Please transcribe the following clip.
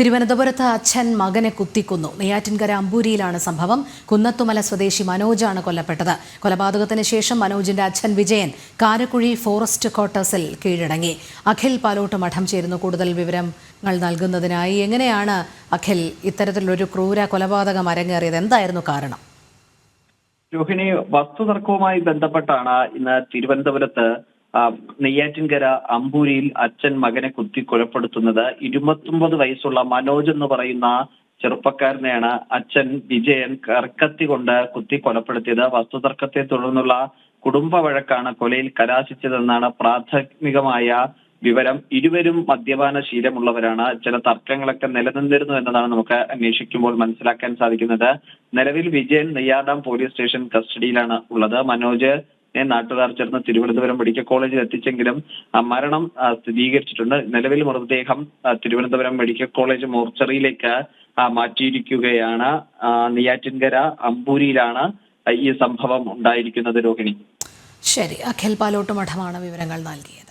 തിരുവനന്തപുരത്ത് അച്ഛൻ മകനെ കുത്തിക്കുന്നു. നെയ്യാറ്റിൻകര അമ്പൂരിയിലാണ് സംഭവം. കുന്നത്തുമല സ്വദേശി മനോജാണ് കൊല്ലപ്പെട്ടത്. കൊലപാതകത്തിന് ശേഷം മനോജിന്റെ അച്ഛൻ വിജയൻ കാരക്കുഴി ഫോറസ്റ്റ് ക്വാർട്ടേഴ്സിൽ കീഴടങ്ങി. അഖിൽ പാലോട്ട് മഠം ചേരുന്നു. കൂടുതൽ വിവരങ്ങൾ നൽകുന്നതിനായി എങ്ങനെയാണ് അഖിൽ ഇത്തരത്തിലൊരു ക്രൂര കൊലപാതകം അരങ്ങേറിയത്? എന്തായിരുന്നു കാരണം? രോഹിണി വസ്തുതർക്കവുമായി ബന്ധപ്പെട്ടാണ് ഇന്ന് തിരുവനന്തപുരത്ത് നെയ്യാറ്റിൻകര അമ്പൂരിയിൽ അച്ഛൻ മകനെ കുത്തി കൊലപ്പെടുത്തുന്നത്. ഇരുപത്തൊമ്പത് വയസ്സുള്ള മനോജ് എന്ന് പറയുന്ന ചെറുപ്പക്കാരനെയാണ് അച്ഛൻ വിജയൻ കർക്കത്തി കൊണ്ട് കുത്തി കൊലപ്പെടുത്തിയത്. വസ്തുതർക്കത്തെ തുടർന്നുള്ള കുടുംബ വഴക്കാണ് കൊലയിൽ കലാശിച്ചതെന്നാണ് പ്രാഥമികമായ വിവരം. ഇരുവരും മദ്യപാന ശീലമുള്ളവരാണ്. ചില തർക്കങ്ങളൊക്കെ നിലനിന്നിരുന്നു എന്നതാണ് നമുക്ക് അന്വേഷിക്കുമ്പോൾ മനസ്സിലാക്കാൻ സാധിക്കുന്നത്. നിലവിൽ വിജയൻ നെയ്യാർഡാം പോലീസ് സ്റ്റേഷൻ കസ്റ്റഡിയിലാണ് ഉള്ളത്. മനോജ് നാട്ടുകാർ ചേർന്ന് തിരുവനന്തപുരം മെഡിക്കൽ കോളേജിൽ എത്തിച്ചെങ്കിലും മരണം സ്ഥിരീകരിച്ചിട്ടുണ്ട്. നിലവിൽ മൃതദേഹം തിരുവനന്തപുരം മെഡിക്കൽ കോളേജ് മോർച്ചറിയിലേക്ക് മാറ്റിയിരിക്കുകയാണ്. നെയ്യാറ്റിൻകര അമ്പൂരിയിലാണ് ഈ സംഭവം ഉണ്ടായിരിക്കുന്നത് രോഹിണി. ശരി. അഖിൽ പാലോട്ട് മഠമാണ് വിവരങ്ങൾ നൽകിയത്.